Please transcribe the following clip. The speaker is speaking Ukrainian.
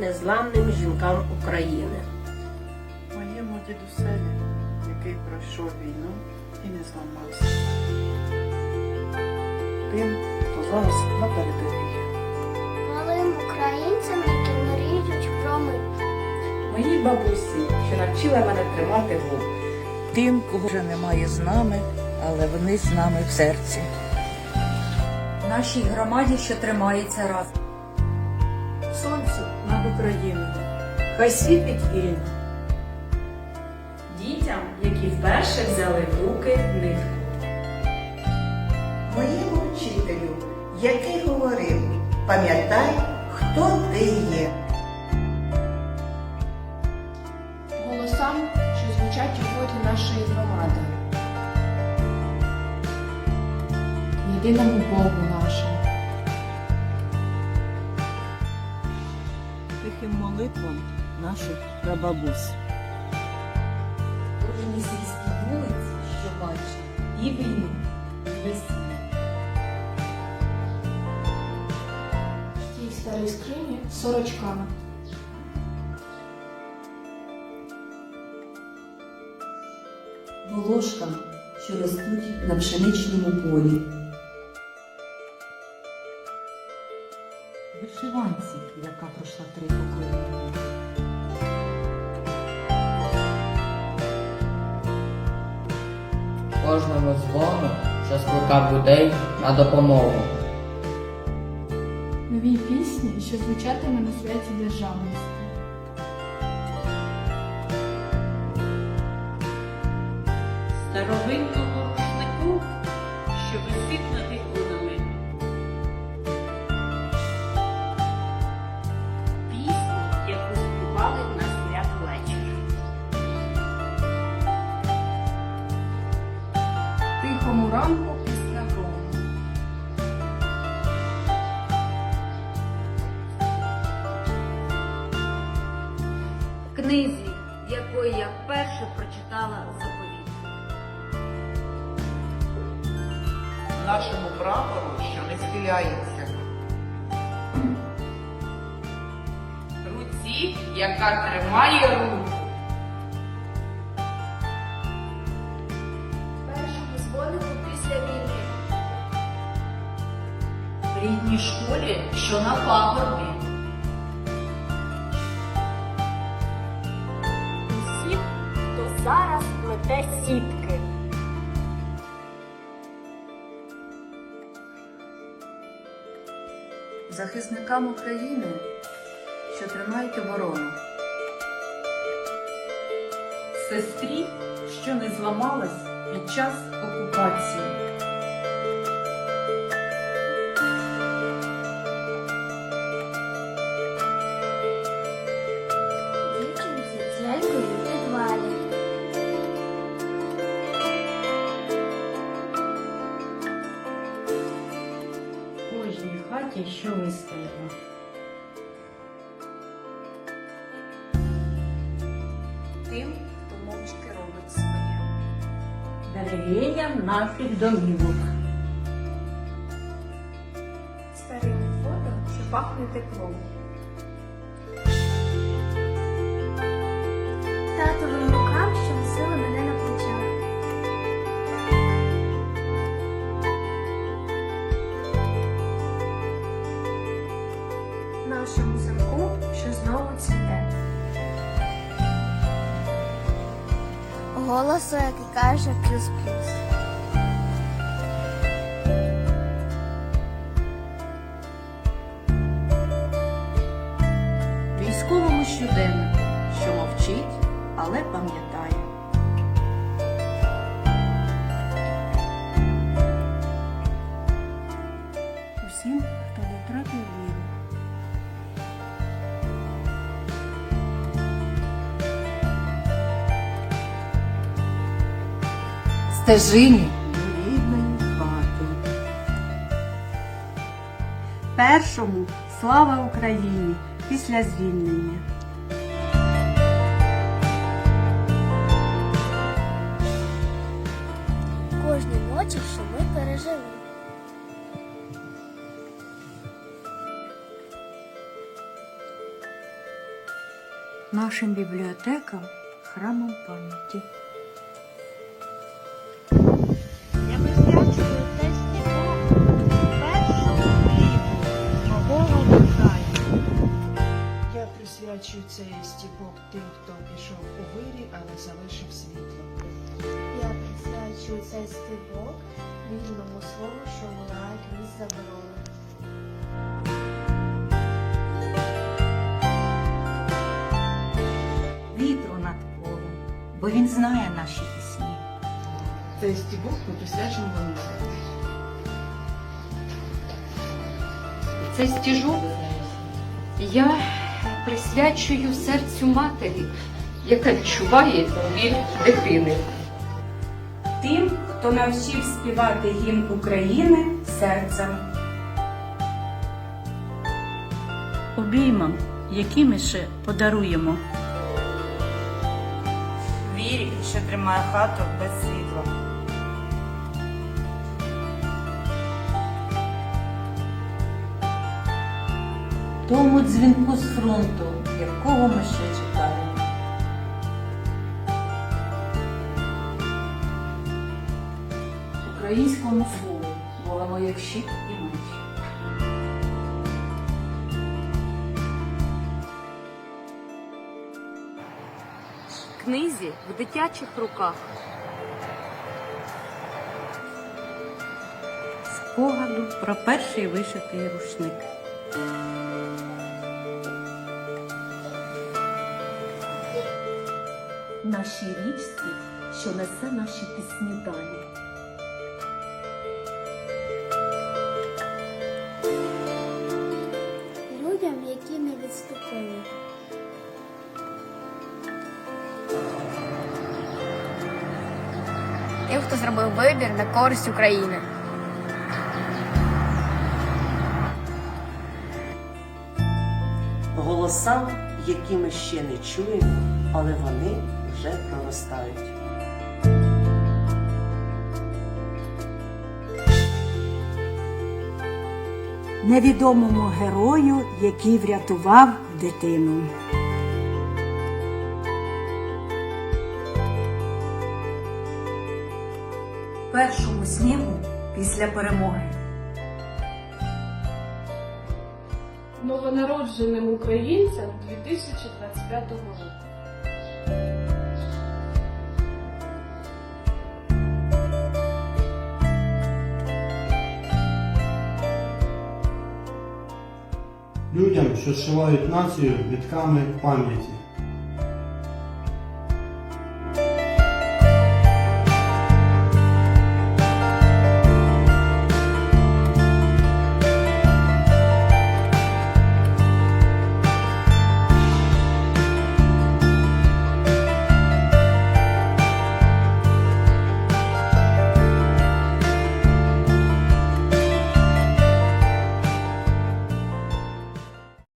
незламним жінкам України. Моєму дідусеві, який пройшов війну і не зламався. Тим, хто зараз на передовій. Малим українцям, які мріють про мир. Моїй бабусі, що навчила мене тримати губ. Тим, кого вже немає з нами, але вони з нами в серці. нашій громаді, що тримається разом. Україною. Хай світить вільно. Дітям, які вперше взяли в руки нитку. моєму вчителю, який говорив, пам'ятай, хто ти є. голосам, що звучать у ході нашої громади. Єдиному Богу наших прабабусь. Кожній сільській вулиці, що бачить, і війну, і весілля. В тій старій скрині сорочками. волошкам, що ростуть на пшеничному полі. Вишиванці, яка пройшла три покоління. Кожному дзвону, що скликав людей на допомогу. Нові пісні, що звучатиме на святі державності. Старовинному Книзі, якої я вперше прочитала заповіт. Нашому прапору, що не схиляється. Руці, яка тримає руку. Першому дзвонику після війни. В рідній школі, що на пагорбі. Плете сітки. Захисникам України, що тримають оборону. Сестрі, що не зламалась під час окупації. Хаті, що вистояла. Тим, хто мовчки робить своє. Берегиням наших домівок. Старинне фото, що пахне теплом. Татовим Нашому замку, що знову цвіте. Голосу, який каже плюс-плюс. Військовому щоденнику, що мовчить, але пам'ятає. Стежині, рідної хати. Першому слава Україні після звільнення. Кожні ночі, що ми пережили. нашим бібліотекам храмом пам'яті. Я присвячую цей стібок тим, хто пішов у вирі, але залишив світло. Я присвячую цей стібок вільному слову, що вмирає крізь заборони. Вітру над полем, бо він знає наші пісні. Цей стібок ми присвячуємо Валентину. Цей стіжок я присвячую серцю матері, яка відчуває біль дитини. Тим, хто навчив співати гімн України серцем. Обіймам, які ми ще подаруємо. Вірі, що тримає хату без світла. Тому дзвінку з фронту, якого ми ще чекаємо. Українському слову, воно як щит і меч. Книзі в дитячих руках. Спогаду про перший вишитий рушник. Нашій річці, що несе наші пісні далі. Людям, які не відступили. Тим, хто зробив вибір на користь України. Голосам, які ми ще не чуємо, але вони вже проростають. Невідомому герою, який врятував дитину. Першому снігу після перемоги. Новонародженим українцям 2025 року. Людям, що зшивають націю вітками пам'яті.